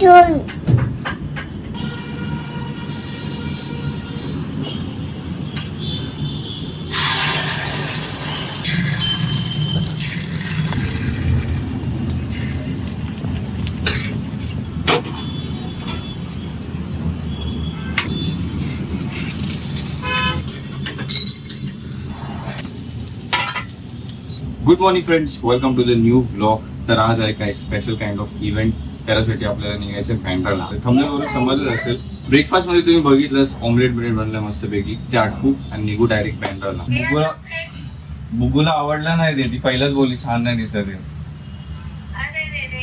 दोन good morning friends welcome to the new vlog तर आज आहे काय स्पेशल काइंड ऑफ इव्हेंट त्यासाठी आपल्याला निघायचं बँड्राला थंबनेलवरून समजलं असेल ब्रेकफास्टमध्ये तुम्ही बघितलंस ऑमलेट ब्रेड बनलं मस्तपैकी ते आटकू आणि निघू डायरेक्ट बँड्राला बुगुला बुगुला आवडला नाही ते ती पहिलाच बोली छान नाही दिसत आहे.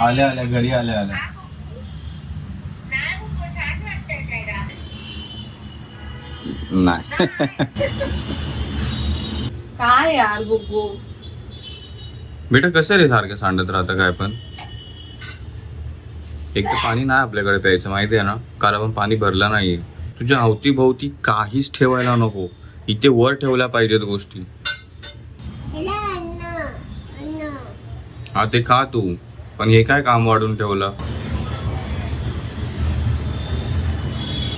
आल्या आल्या घरी आल्या आल्या. नाही. काय यार बेटा कसं रे सारखं सांडत राहतं काय पण? एक तर पाणी नाही आपल्याकडे प्यायचं माहिती आहे ना? काल आपण पाणी भरलं नाहीये. तुझ्या अवतीभोवती काहीच ठेवायला नको. इथे वर ठेवल्या पाहिजेत गोष्टी. अन्न अन्न अन्न. हा ते खा तू. पण हे काय काम वाढून ठेवलं?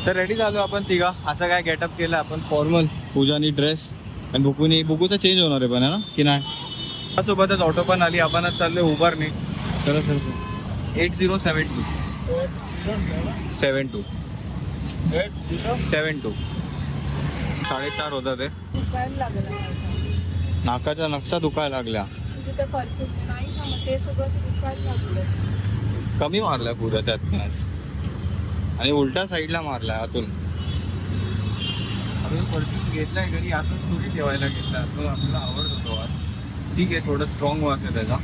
तर रेडी झालो आपण तिघा. असं काय गेटअप केलं आपण? फॉर्मल पूजानी ड्रेस आणि बुकूनी बुकूचा चेंज होणार आहे पण है ना? की नाही? सोबतच ऑटो पण आली. आपणच चाललोय उभारणे चला sir eight zero seven two. Seven two. Seven two. साडेचार होता ते नाकाचा नक्षा दुखायला लागल्या. कमी मारलाय पुरा त्यात आणि उलटा साईडला मारलाय आतून. परफ्यूम घेतलाय घरी असंच सुरी ठेवायला घेतला तो आपल्याला आवडतो होतो वास ठीक आहे थोडं स्ट्रॉंग वास आहे त्याचा.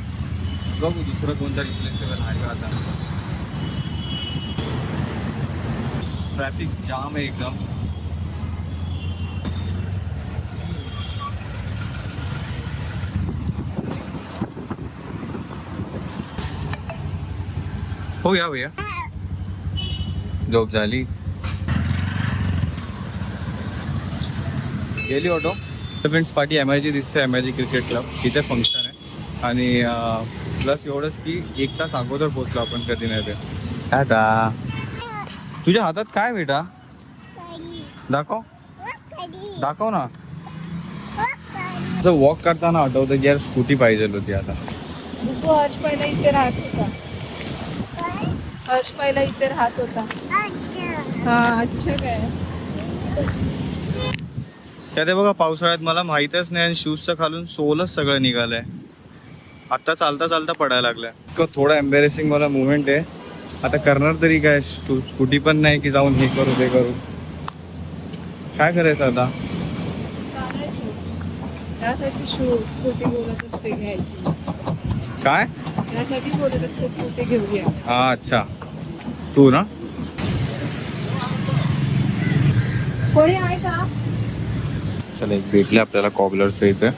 बघू दुसरं कोणता रिप्लेसेबल आहे का आता. ट्रॅफिक जाम आहे एकदम. हो या भैया झोप झाली. गेली auto. Friends party M I G दिसते M I G cricket club इथे फंक्शन आहे. आणि प्लस एवढंच की एक तास अगोदर पोचलो आपण कधी नाही ते आता तुझ्या हातात काय बेटा? दाखव. दाखव ना. असं वॉक करताना आठवतं की यार स्कूटी पाहिजे होती आता. हर्ष पहिला इथे राहत होता. हर्ष पहिला इथे राहत होता. हा अच्छा काय? त्यात हे बघा पावसाळ्यात मला माहीतच नाही आणि शूजचं खालून सोलच सगळं निघालंय. आता चालता चालता पडायला लागलाय. इतकं थोडं एम्बेरेसिंग मला मुवमेंट आहे. आता करणार तरी काय? स्कू- स्कूटी पण नाही की जाऊन हे करू ते करू. काय करायचं आता? चालायचं. त्यासाठी शू स्कूटी बोलत असते घ्यायची. काय? त्यासाठी बोलत असते स्कूटी घेऊया. हा अच्छा. तू ना? कोणी आहे का? चला एक भेटले आपल्याला कॉबलरचं इथे.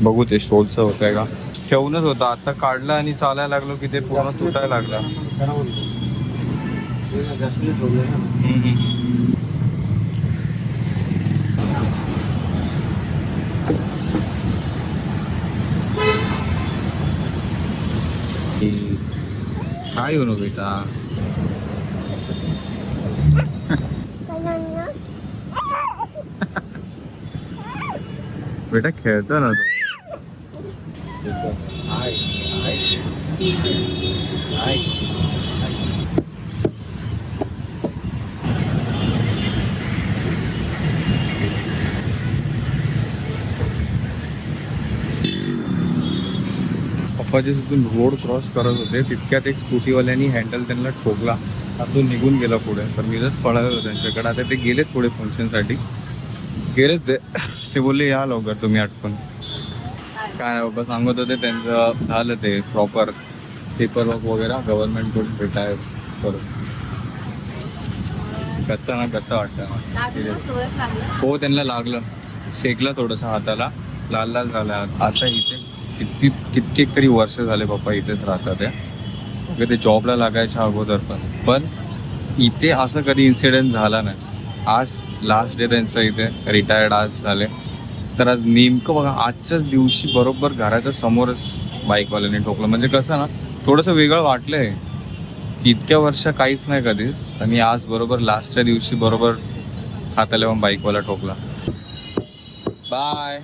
बघू ते शोधचं होत आहे का? ठेवूनच होतं. आता काढलं आणि चालायला लागलो की ते पूर्ण तुटायला लागला. काय येऊ बेटा? बेटा खेळतो ना तो. पप्पाचे तिथून रोड क्रॉस करत होते. तितक्यात एक स्कूटीवाल्यांनी हँडल त्यांना ठोकला. त्यातून निघून गेला पुढे. तर मी जस्ट पळालो त्यांच्याकडे. आता ते गेलेत पुढे फंक्शनसाठी गेलेत ते. ते बोलले या लवकर तुम्ही आटपून. काय बाबा सांगत होते त्यांचं झालं ते प्रॉपर पेपर वर्क वगैरे गव्हर्नमेंटकडून रिटायर करून कसं ना कसं वाटतं. हो त्यांना लागलं. शेकलं थोडंसं हाताला. लाल लाल झाला. आता इथे किती कित्येक तरी वर्ष झाले पप्पा इथेच राहतात ते ओके ते जॉबला लागायच्या अगोदर पण. पण इथे असं कधी इन्सिडेंट झाला नाही. आज लास्ट डे त्यांचं इथे रिटायर्ड आज झाले. तर आज नेमकं बघा आजच्याच दिवशी बरोबर घराच्या समोरच बाईकवाल्याने ठोकलं. म्हणजे कसं ना थोडंसं वेगळं वाटलंय. की इतक्या वर्ष काहीच नाही कधीच. आणि आज बरोबर लास्टच्या दिवशी बरोबर हाताला पण बाईकवाला ठोकला. बाय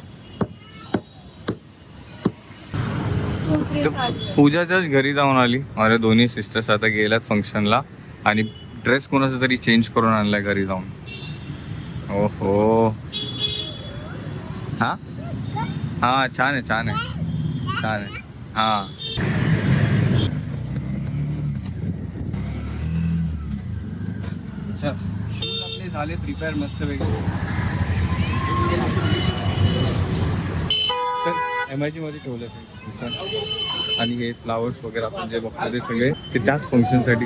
पूजा जस्ट घरी जाऊन आली. माझ्या दोन्ही सिस्टर्स आता गेल्यात फंक्शनला आणि ड्रेस कोणाचा तरी चेंज करून आणलाय घरी जाऊन. ओहो. हा? हा छान आहे छान आहे. छान आहे. हा शूज आपले झाले प्रिपेअर मस्त तर एम आय जी मध्ये ठेवलं ते आणि हे फ्लावर्स वगैरे आपण जे बघतो ते सगळे ते त्याच फंक्शनसाठी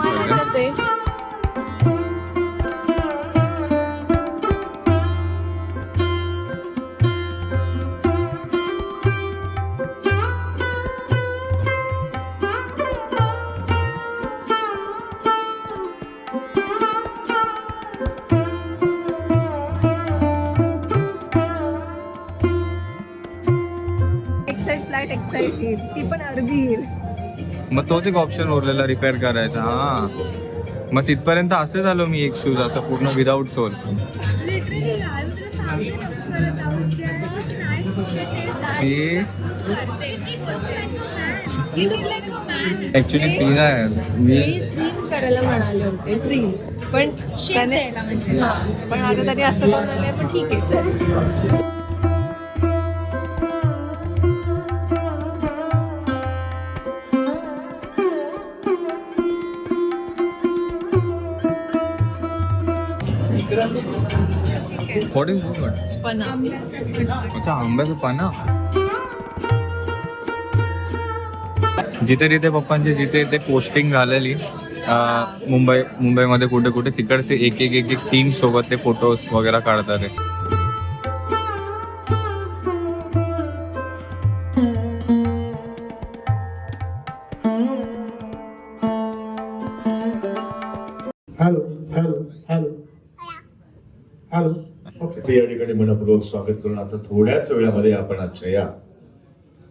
तोच एक ऑप्शन उरलेला रिपेअर करायचा. हा. मग तिथपर्यंत असे झालो मी एक शूज असं पूर्ण विदाऊट सोल ऍक्च्युली ती नाही मी ट्रीम करायला म्हणाले होते ट्रीम पण म्हणजे. हा पण आता त्यांनी असं करून आले पण ठीक आहे. व्हॉट इज गुड पण अच्छा आंब्याचं पाना? जिथे तिथे पप्पांची जिथे ते पोस्टिंग झालेली अं, मुंबई मुंबईमध्ये कुठे कुठे तिकडचे एक एक एक एक टीम सोबत ते फोटोज वगैरे काढतात ते. मनपूर्वक स्वागत करून आता थोड्याच वेळामध्ये आपण आजच्या या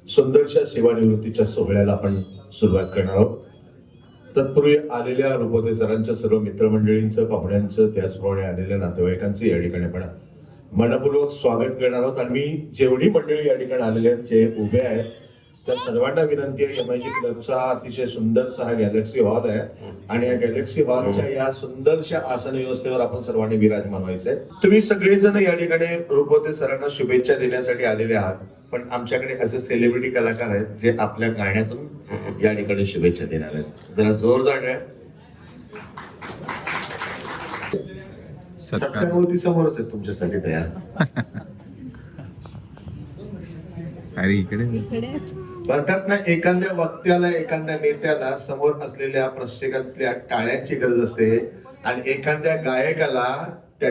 सुंदरशा सेवानिवृत्तीच्या सोहळ्याला आपण सुरुवात करणार आहोत. तत्पूर्वी आलेल्या रुपोदे सरांच्या सर्व मित्रमंडळींचं पाहुण्यांचं त्याचप्रमाणे आलेल्या नातेवाईकांचं या ठिकाणी आपण मनपूर्वक स्वागत करणार आहोत. आणि मी जेवढी मंडळी या ठिकाणी आलेले आहेत जे उभे आहेत त्या सर्वांना विनंती आहे एम आय जी क्लबचा अतिशय सुंदरसा हा गॅलेक्सी हॉल आहे. आणि या गॅलेक्सी हॉलच्या या सुंदरशा आसन व्यवस्थेवर आपण सर्वांनी विराजमान व्हायचंय. तुम्ही सगळेजण या ठिकाणी रुपवते सरांना शुभेच्छा देण्यासाठी आलेले आहात. पण आमच्याकडे असे सेलिब्रिटी कलाकार आहेत जे आपल्या गाण्यातून या ठिकाणी शुभेच्छा देणार आहेत. जरा जोरदार आहे सत्कार. सत्कारवती समोरच आहे तुमच्यासाठी तयार. अरे इकडे. म्हणतात ना एखाद्या वक्त्याला एखाद्या नेत्याला समोर असलेल्या प्रत्येकातल्या टाळ्यांची गरज असते आणि एखाद्या गायकाला त्या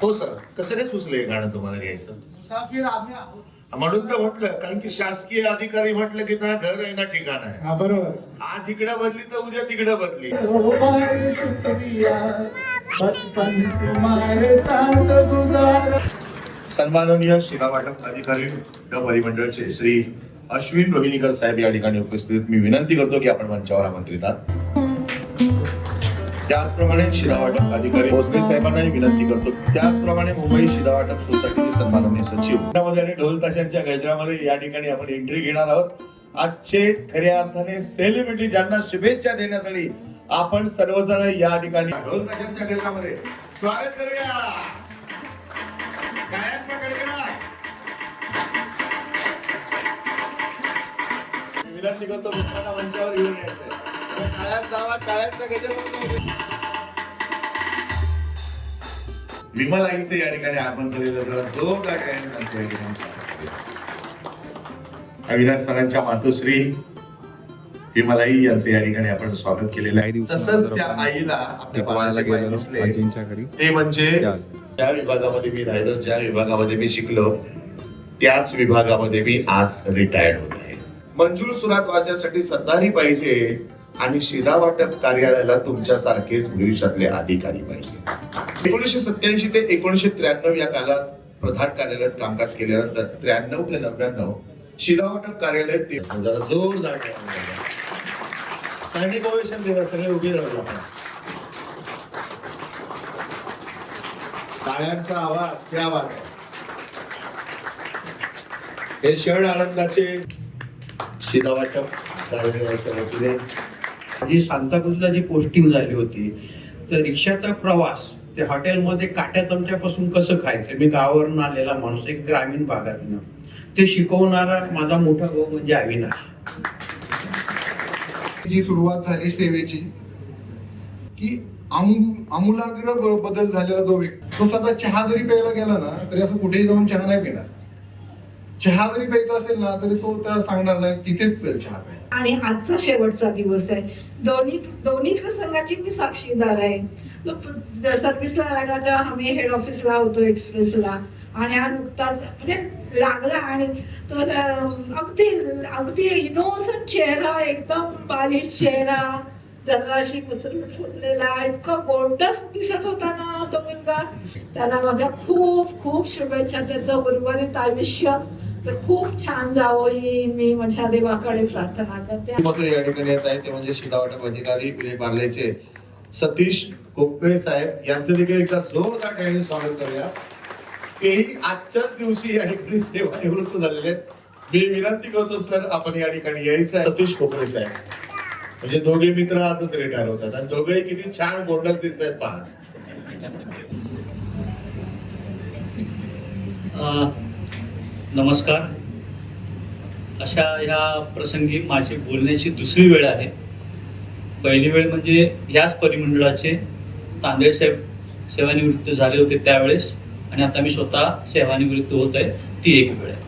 हो सर. कसं काय सुचलं हे गाणं तुम्हाला घ्यायचं? म्हणून तर म्हटलं कारण की शासकीय अधिकारी म्हटलं की त्यांना घर आहे ना ठिकाण आहे. हा बरोबर. आज इकडे बदली तर उद्या तिकडे बदली. ओ माय शुक्रिया बचपन तुम्हारे साथ गुजारा. सन्माननीय शिला वाटप अधिकारी ड. परिमंडळचे श्री अश्विन रोहिणीकर साहेब या ठिकाणी उपस्थित. मी विनंती करतो की आपण मंचावर आमंत्रित आहात. त्याचप्रमाणे शिला वाटप अधिकारी भोसले साहेबांनाही विनंती करतो त्याचप्रमाणे मुंबई शिला वाटप सोसायटीचे सन्माननीय सचिव. त्यामध्ये आणि ढोल ताशांच्या गजरामध्ये या ठिकाणी आपण एंट्री घेणार आहोत. आजचे खऱ्या अर्थाने सेलिब्रिटी ज्यांना शुभेच्छा देण्यासाठी आपण सर्वजण या ठिकाणी ढोल ताशांच्या गजरामध्ये. स्वागत करूया. काळ्यांचा कडकडाट. विनंती करतो मंचावर घेऊन यायचं. काळ्यात जावा काळ्यात गजर म्हणून विमल आईचे या ठिकाणी आगमन झालेलं जरा जोरदार. अविनाश सरांच्या मातोश्री विमलाई यांचे या ठिकाणी आपण स्वागत केलेलं आहे. तसंच त्या आईला आपल्या पाय दिसले. ते म्हणजे त्या- ज्या विभागामध्ये मी राहिलो ज्या विभागामध्ये मी शिकलो त्याच विभागामध्ये मी आज रिटायर्ड होत आहे. मंजूर सुरात वाजण्यासाठी सत्तारी पाहिजे. आणि शिदा वाटप कार्यालयाला तुमच्यासारखेच भविष्यातले अधिकारी पाहिजे. एकोणीसशे सत्याऐंशी ते एकोणीसशे त्र्याण्णव या काळात प्रधान कार्यालयात कामकाज केल्यानंतर त्र्याण्णव ते नव्याण्णव शिदा वाटप कार्यालय ते जोरदार स्टँडिंग ओवेशन देवा सगळे उभे राहू आपण. टाळ्यांचा आवाज त्या आवाज आहे. हे क्षण आनंदाचे शिदा वाटप कार्यालयाच्या जी सांताक्रूजला जी पोस्टिंग झाली होती तर रिक्षाचा प्रवास ते हॉटेलमध्ये काट्या चमच्यापासून कसं खायचं? मी गावावरून आलेला माणूस एक ग्रामीण भागातनं. ते शिकवणारा माझा मोठा भाऊ म्हणजे अविनाश. जी सुरुवात झाली सेवेची की आमूलाग्र बदल झालेला जो व्यक्ती तो सध्या चहा जरी प्यायला गेला ना तरी असं कुठेही जाऊन चहा नाही पिणार. चहा जरी प्यायचा असेल ना तरी तो त्या सांगणार नाही तिथेच चहा प्यायचा आणि आजचा शेवटचा दिवस आहे. दोन्ही दोन्ही प्रसंगाची मी साक्षीदार आहे. सर्व्हिसला लागला तेव्हा आम्ही हेड ऑफिसला होतो एक्सप्रेसला आणि हा नुकताच म्हणजे लागला आणि तर अगदी अगदी इनोसंट चेहरा एकदम बालिश चेहरा. जराशी मुसलमान फुटलेला इतका गोंडस दिसत होता ना तो मुलगा. त्याला माझ्या खूप खूप शुभेच्छा त्याचं उर्वरित आयुष्य तर खूप छान जावं ही मी माझ्या देवाकडे प्रार्थना करते. मग या ठिकाणी येत आहे ते म्हणजे शिदा वाटप अधिकारी विले पार्लेचे सतीश कोकळे साहेब. यांचं देखील एकदा जोरदार ठिकाणी स्वागत करूया. तेही आजच्याच दिवशी या ठिकाणी सेवानिवृत्त झालेले आहेत. मी विनंती करतो सर आपण या ठिकाणी यायचं आहे. सतीश कोकळे साहेब. म्हणजे दोघे मित्र असंच रिटायर होतात आणि दोघेही किती छान गोंडस दिसत आहेत पहा. नमस्कार. अशा ह्या प्रसंगी माझी बोलण्याची दुसरी वेळ आहे. पहिली वेळ म्हणजे याच परिमंडळाचे तांदळे साहेब सेवानिवृत्त झाले होते त्यावेळेस आणि आता मी स्वतः सेवानिवृत्त होत आहे ती एक वेळ आहे.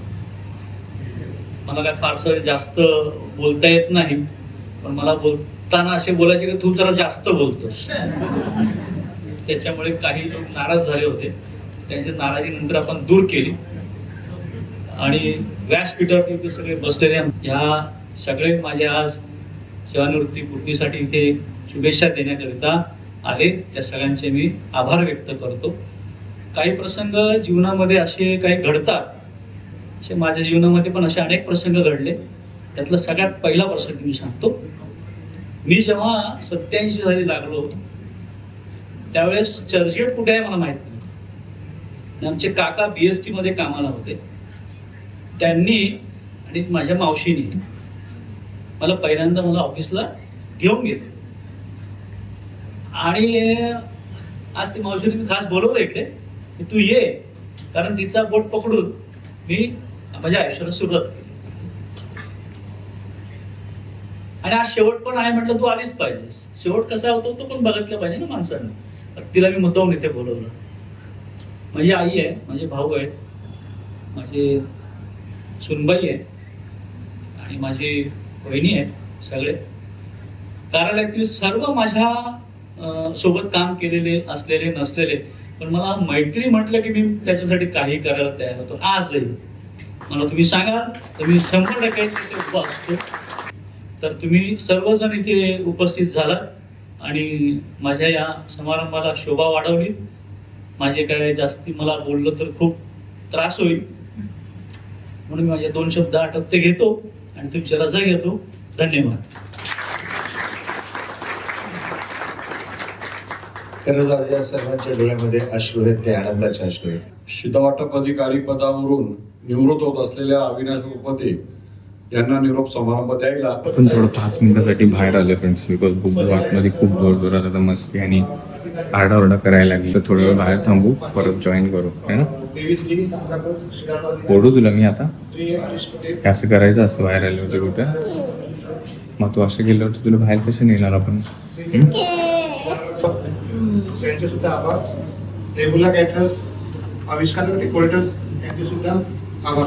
मला काय फारसं जास्त बोलता येत नाही पण मला बोलताना असे बोलायचे की तू जरा जास्त बोलतोस. त्याच्यामुळे काही लोक नाराज झाले होते. त्यांच्या नाराजीनंतर आपण दूर केली. आणि व्यासपीठावर इथे सगळे बसलेले ह्या सगळे माझ्या आज सेवानिवृत्ती पूर्तीसाठी इथे शुभेच्छा देण्याकरिता आले. त्या सगळ्यांचे मी आभार व्यक्त करतो. काही प्रसंग जीवनामध्ये असे काही घडतात असे माझ्या जीवनामध्ये पण असे अनेक प्रसंग घडले. त्यातला सगळ्यात पहिला प्रसंग मी सांगतो. मी जेव्हा सत्याऐंशी साली लागलो त्यावेळेस चर्चगेट कुठे आहे मला माहीत नाही. आमचे काका बीएसटी मध्ये कामाला होते. त्यांनी आणि माझ्या मावशीने मला पहिल्यांदा मला ऑफिसला घेऊन गेले. आणि आज ती मावशीने मी खास बोलवलं इकडे की तू ये कारण तिचा बोट पकडून मी माझ्या आयुष्याला सुरुवात केली. आणि आज शेवट पण आहे म्हटलं तू आलीच पाहिजेस. शेवट कसा होतो तो पण बघितलं पाहिजे ना माणसानं. तिला मी मुद्दाहून इथे बोलवलं. माझी आई आहे माझे भाऊ आहेत माझे सुनबाई आहे आणि माझी बहिणी आहेत सगळे. कार्यालयातील सर्व माझ्या सोबत काम केलेले असलेले नसलेले. पण मला मैत्री म्हटलं की मी त्याच्यासाठी काही करायला तयार होतो. आजही. मला तुम्ही सांगा तर मी शंभर टक्के उभा असतो. तर तुम्ही सर्वजण इथे उपस्थित झालात. आणि माझ्या या समारंभाला शोभा वाढवली. माझे काय जास्ती मला बोललं तर खूप त्रास होईल. म्हणून मी माझे दोन शब्द आटपते घेतो आणि तुमची रजा घेतो. धन्यवाद. खरंच आज या सर्वांच्या डोळ्यामध्ये अश्रू आहेत ते आनंदाचे अश्रू आहेत. शितवाटप अधिकारी पदावरून निवृत्त होत असलेल्या अविनाश उपते यांना निरोप समारंभ द्यायला आपण थोडं पाच मिनिटासाठी बाहेर आले फ्रेंड्स बिकॉज खूप आतमध्ये खूप जोर जोरात आता मस्ती आणि आरडाओरडा करायला लागली तर थोडं वेळ बाहेर थांबू परत जॉईन करू है ना? ओढू तुला मी आता? हे असं करायचं असतं बाहेर आले होते कुठे? मग तू असं गेलं तर तुला बाहेर कसे नेणार आपण? त्यांचे सुद्धा आभार. कॅटरर्स आविष्कार यांचे सुद्धा आभार.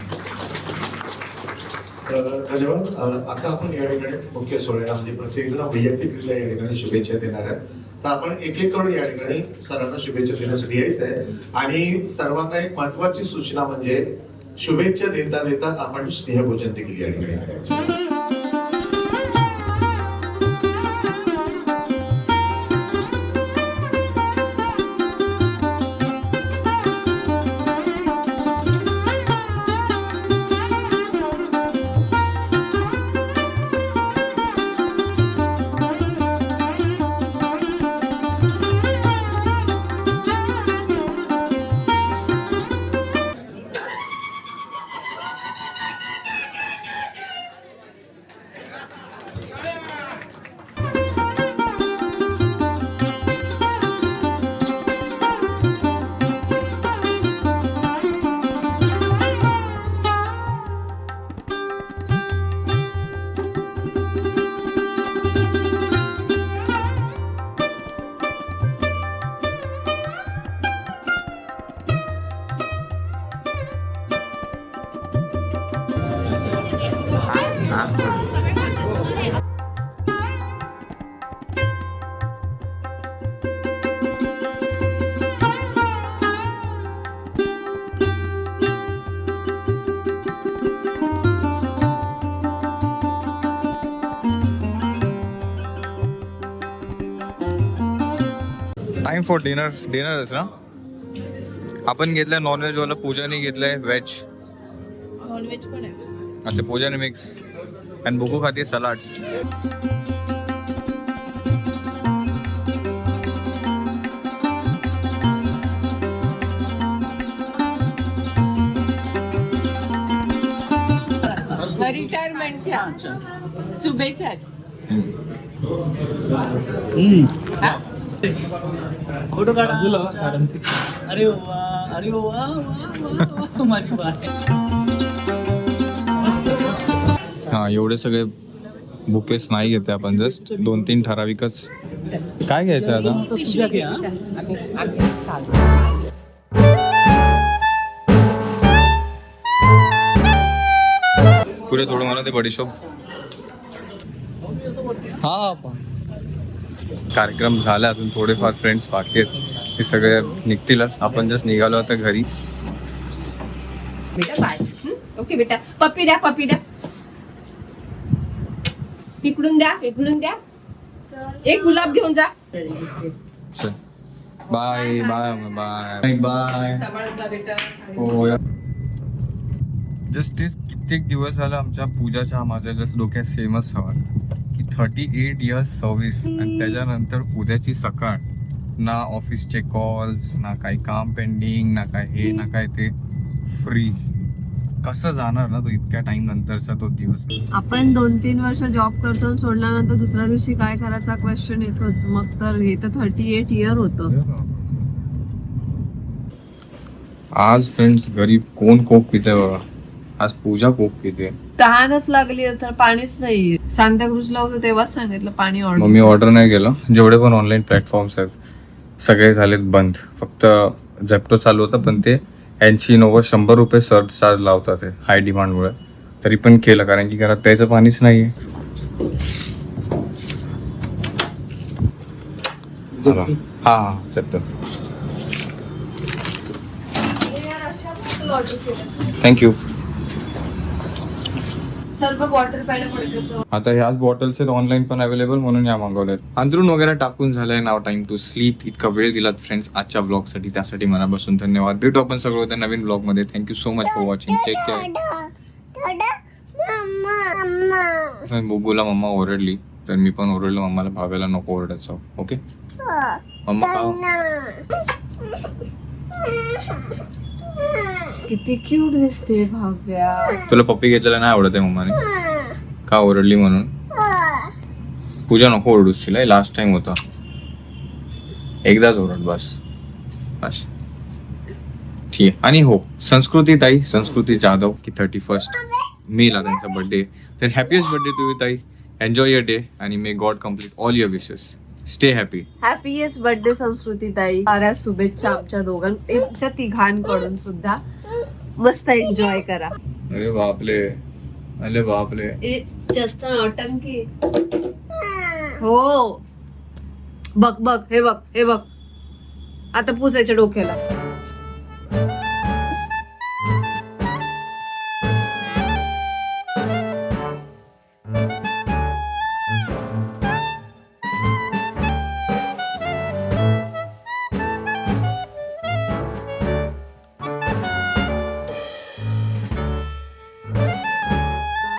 धन्यवाद. आता आपण या ठिकाणी मुख्य सोहळ्याला म्हणजे प्रत्येक जण वैयक्तिकरित्या या ठिकाणी शुभेच्छा देणार आहेत. तर आपण एक एक करून या ठिकाणी सरांना शुभेच्छा देण्यासाठी यायचं आहे आणि सर्वांना एक महत्वाची सूचना म्हणजे शुभेच्छा देता देता आपण स्नेहभोजन देखील या ठिकाणी करायचं. टाइम फॉर डिनर डिनरच ना? आपण घेतलंय नॉनव्हेज वाला पूजाने घेतलंय व्हेज अच्छा पूजाने मिक्स आणि बुकू खाते सलाड्स रिटायरमेंटच्या शुभेच्छा. फोटो काढा. अरे वा अरे वा माझी बाय. हा एवढे सगळे बुकेस नाही घेते आपण जस्ट दोन तीन ठराविकच. काय घ्यायचं आता? पुढे थोडं मला ते बडीशॉप. हा कार्यक्रम झाला अजून थोडेफार फ्रेंड्स बाकी आहेत. ते सगळे निघतीलच. आपण जस्ट निघालो आता घरी. बेटा बाय ओके बेटा. पप्पी द्या पप्पी द्या. इकडून द्या इकडून द्या. एक गुलाब घेऊन जा. चल. Bye bye bye bye just तेच कित्येक दिवस झालं आमच्या पूजाच्या माझ्या जस्ट डोक्यात सेमच सवाल. की थर्टी एट इयर्स सर्व्हिस आणि त्याच्यानंतर उद्याची सकाळ. ना ऑफिसचे कॉल्स ना काही काम पेंडिंग ना काय हे ना काय ते फ्री कसं जाणार ना तो इतक्या टाइम नंतरचा तो दिवस? आपण दोन तीन वर्ष जॉब करतो सोडल्यानंतर दुसऱ्या दिवशी काय करायचा क्वेश्चन येतोच. मग तर हे तर थर्टी एट इयर होतं आज फ्रेंड्स घरी कोण कोक पिते बघा आज पूजा कोक पिते. तहानच लागली तर पाणीच नाही सांताक्रूजला होतं तेव्हाच सांगितलं पाणी मग मी ऑर्डर ऑर्डर नाही केलं. जेवढे पण ऑनलाईन प्लॅटफॉर्म्स आहेत सगळे झालेत बंद. फक्त झेप्टो चालू होतं पण ते ऐंशी नव्वद शंभर रुपये सर्च चार्ज लावतात ते हाय डिमांडमुळे तरी पण केलं कारण की घरात प्यायचं पाणीच नाही हा हा झेप्टो थँक्यू सर्व पडतं आता ह्याच बॉटल्स आहेत ऑनलाईन पण अवेलेबल म्हणून या मागवल्यात. अंतरून वगैरे टाकून झालंय नाव टाइम टू स्लीप इतका वेळ दिलात फ्रेंड्स आजच्या ब्लॉगसाठी. त्यासाठी मनापासून धन्यवाद. भेटू आपण सगळं होत्या नवीन ब्लॉगमध्ये. Thank you so much for watching take care mamma बुबूला mamma ओरडली. तर मी पण ओरडलो. मम्माला भाव्याला नको ओरडायचं. ओके मम्मा किती क्यूट दिसते भाव्या. तुला पप्पी घेतलेला नाही आवडत आहे मम्माने? का ओरडली म्हणून? पूजा नको ओरडूस तिला लास्ट टाइम होता. एकदाच ओरड बस. बस. ठीक आहे. आणि हो संस्कृती ताई संस्कृती जाधव की थर्टी फर्स्ट मेला त्यांचा बर्थडे तर हॅपीएस्ट बर्थडे टू यू ताई. एन्जॉय युअर डे आणि may God complete all your wishes stay happy happiest birthday Sanskruti ताई. साऱ्या शुभेच्छा आमच्या दोघां आमच्या तिघांकडून सुद्धा. मस्त एन्जॉय करा. अरे बापले अरे बापले जास्त नौटंकी हो. बघ बघ हे बघ हे बघ. आता पुसायच्या डोक्याला.